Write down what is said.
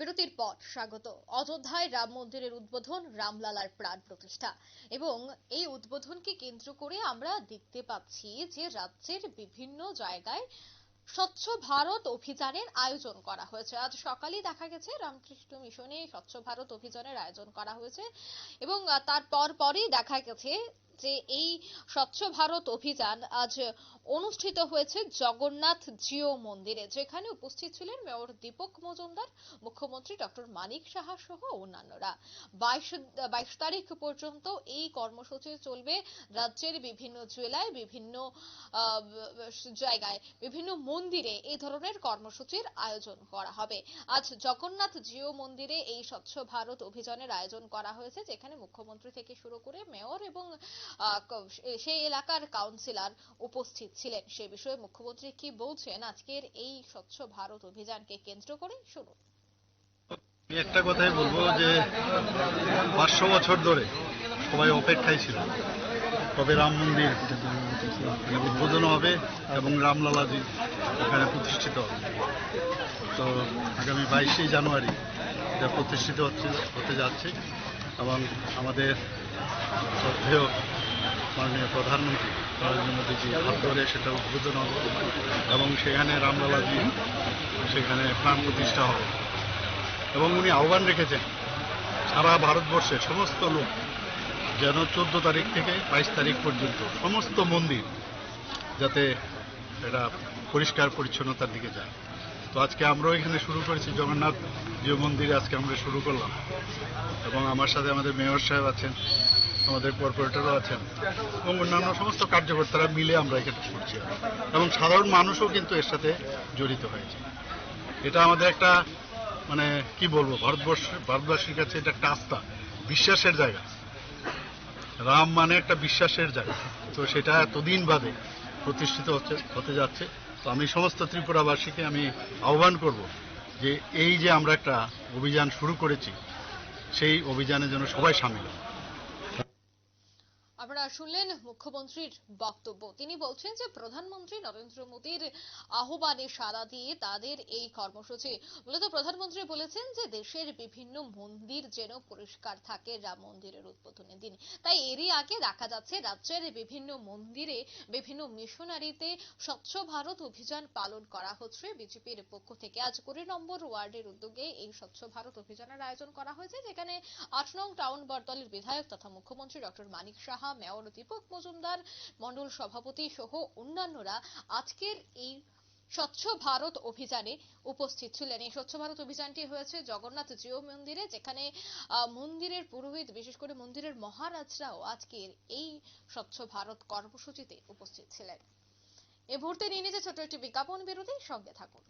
বিরতির পর স্বাগত। অযোধ্যায় রাম মন্দিরের উদ্বোধন রামলালার প্রাণ প্রতিষ্ঠা। এবং এই উদ্বোধনকে কেন্দ্র করে আমরা দেখতে পাচ্ছি যে রাজ্যের বিভিন্ন জায়গায় স্বচ্ছ ভারত অভিযানের আয়োজন করা হয়েছে। আজ সকালেই দেখা গেছে রামকৃষ্ণ মিশনে স্বচ্ছ ভারত অভিযানের আয়োজন করা হয়েছে। এবং আহ, তারপর পরই দেখা গেছে যে এই স্বচ্ছ ভারত অভিযান আজ অনুষ্ঠিত হয়েছে জগন্নাথ জিও মন্দিরে, যেখানে উপস্থিত ছিলেন মেয়র দীপক মজুমদার, মুখ্যমন্ত্রী ডক্টর মানিক সাহা সহ অন্যান্যরা। বাইশ বাইশ তারিখ পর্যন্ত এই কর্মসূচি চলবে রাজ্যের বিভিন্ন জেলায়, বিভিন্ন জায়গায়, বিভিন্ন মন্দিরে এই ধরনের কর্মসূচির আয়োজন করা হবে। আজ জগন্নাথ জিও মন্দিরে এই স্বচ্ছ ভারত অভিযানের আয়োজন করা হয়েছে, যেখানে মুখ্যমন্ত্রী থেকে শুরু করে মেয়র এবং সেই এলাকার কাউন্সিলর উপস্থিত ছিলেন। সে বিষয়ে মুখ্যমন্ত্রী কি বলছেন? আজকের এই স্বচ্ছ ভারত অভিযানকে কেন্দ্র করে শুনুন। আমি একটা কথাই বলব যে, পাঁচশো বছর ধরে সবাই অপেক্ষায় ছিল। কবে রাম মন্দির মানে উদ্বোধন হবে এবং রামলালাজি এখানে প্রতিষ্ঠিত হবে। তো আগামী বাইশে জানুয়ারি এটা প্রতিষ্ঠিত হচ্ছে, হতে যাচ্ছে এবং আমাদের শ্রদ্ধেয় মাননীয় প্রধানমন্ত্রী নরেন্দ্র মোদীজি হাত ধরে সেটা উদ্বোধন হবে এবং সেখানে রামলালাজি, সেখানে প্রাণ প্রতিষ্ঠা হবে। এবং উনি আহ্বান রেখেছেন, সারা ভারতবর্ষের সমস্ত লোক যেন চোদ্দ তারিখ থেকে বাইশ তারিখ পর্যন্ত সমস্ত মন্দির যাতে এটা পরিষ্কার পরিচ্ছন্নতার দিকে যায়। তো আজকে আমরাও এখানে শুরু করেছি, জগন্নাথ জিও মন্দিরে আজকে আমরা শুরু করলাম। এবং আমার সাথে আমাদের মেয়র সাহেব আছেন আমাদের কর্পোরেটরও আছেন। এবং অন্যান্য সমস্ত কার্যকর্তারা মিলে আমরা এখানে করছি। এবং সাধারণ মানুষও কিন্তু এর সাথে জড়িত হয়েছে। এটা আমাদের একটা মানে কি বলব, ভারতবর্ষ, ভারতবাসীর কাছে এটা একটা আস্থা, বিশ্বাসের জায়গা। রাম মানে একটা বিশ্বাসের জায়গা। তো সেটা এতদিন বাদে প্রতিষ্ঠিত হচ্ছে, হতে যাচ্ছে। তো আমি সমস্ত ত্রিপুরাবাসীকে আমি আহ্বান করব যে এই যে আমরা একটা অভিযান শুরু করেছি, সেই অভিযানে যেন সবাই সামিল হয় আপনারা শুনলেন মুখ্যমন্ত্রীর বক্তব্য। তিনি বলছেন যে, প্রধানমন্ত্রী নরেন্দ্র মোদীর আহ্বানে সাড়া দিয়ে তাদের এই কর্মসূচি। মূলত প্রধানমন্ত্রী বলেছেন যে, দেশের বিভিন্ন মন্দির যেন পরিষ্কার থাকে রাম মন্দিরের উদ্বোধনের দিন। তাই এরই আগে দেখা যাচ্ছে, রাজ্যের বিভিন্ন মন্দিরে বিভিন্ন মিশনারিতে স্বচ্ছ ভারত অভিযান পালন করা হচ্ছে। বিজেপির পক্ষ থেকে আজ কুড়ি নম্বর ওয়ার্ডের উদ্যোগে এই স্বচ্ছ ভারত অভিযানের আয়োজন করা হয়েছে, যেখানে আট নং টাউন বরদলের বিধায়ক তথা মুখ্যমন্ত্রী ডক্টর মানিক সাহা মেয়র দীপক মজুমদার, মন্ডল সভাপতি সহ অন্যান্যরা আজকের এই স্বচ্ছ ভারত অভিযানে উপস্থিত ছিলেন। এই স্বচ্ছ ভারত অভিযানটি হয়েছে জগন্নাথ জিও মন্দিরে, যেখানে মন্দিরের পুরোহিত, বিশেষ করে মন্দিরের মহারাজরাও আজকের এই স্বচ্ছ ভারত কর্মসূচিতে উপস্থিত ছিলেন। এ মুহূর্তে নিয়ে নিতে ছোট একটি বিজ্ঞাপন বিরতি, সঙ্গে থাকুন।